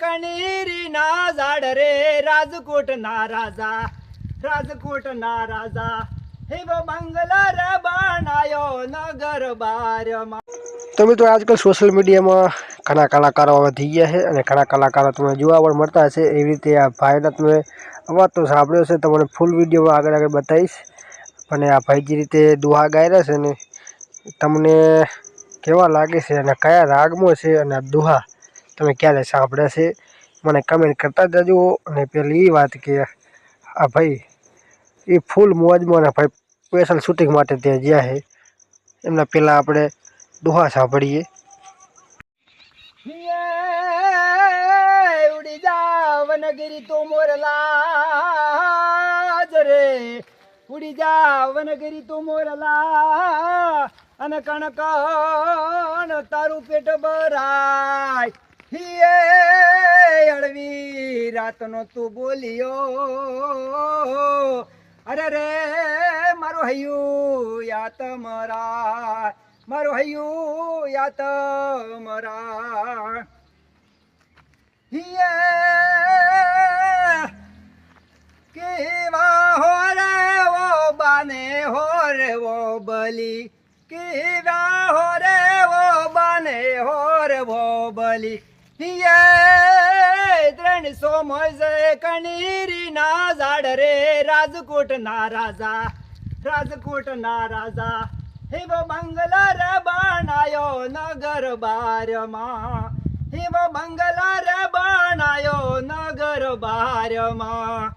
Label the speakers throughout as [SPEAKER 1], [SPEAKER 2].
[SPEAKER 1] કણીરી ના ઝાડ રે. રાજકોટ ના રાજા રાજકોટ ના રાજા. હેવો બંગલા રે બનાયો નગર બારમાં.
[SPEAKER 2] તો મિત્રો આજકાલ સોશિયલ મીડિયામાં ઘણા કલાકારો થઈ ગયા છે અને ઘણા કલાકારો તમને જોવા પણ મળતા હશે. એવી રીતે આ ભાઈના તમે અવાજ તો સાંભળ્યો છે તમને ફૂલ વિડીયોમાં આગળ આગળ બતાવીશ. અને આ ભાઈ જે રીતે દુહા ગાયરા છે ને, તમને કેવા લાગે છે અને કયા રાગમાં છે અને દુહા? તમે ક્યારે સાંભળ્યા છે, મને કમેન્ટ કરતા જજો. અને પેલી એ વાત કે, આ ભાઈ એ ફૂલ મોજમાં ભાઈ સ્પેશિયલ શૂટિંગ માટે ત્યાં જ્યાં છે. એમના પહેલાં આપણે દુહા સાંભળીએ.
[SPEAKER 1] ઉડી જા વનગીરી તો મોરલા રે. ઉડી જા વનગીરી તો મોરલા અને કણ કણ તારું પેટ ભરાય. અળવી રાતનો તું બોલ્યો. અરે રે, મારું હૈયું યાત મરા મારું હૈયું યાત મરા કેવા હો રે વો બાને હો રે વો બલી. કેવા હો રે વો બાને હો રે વો બલી. ત્રણસો મોજ કણીરી ના ઝાડ રે રાજકોટ ના રાજા રાજકોટ ના રાજા. હિવ બંગલા રે બનાયો નગર બારમાં. હિવ બંગલા રે બનાયો નગર બારમાં.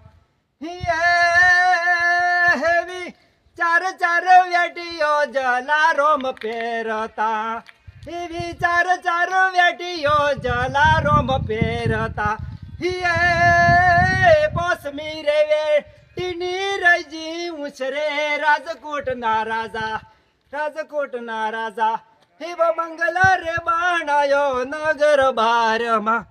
[SPEAKER 1] હેવી ચાર ચાર વેટીઓ જલારોમ પહેરતા. એવી ચાર ચાર વેટીઓ જલારોમ પહેરતા હિયે પોસમી રે વેટીની રજી ઉછરે રાજકોટ ના રાજા રાજકોટ ના રાજા હિવ મંગલ રે બાણાયો નગર બારમાં.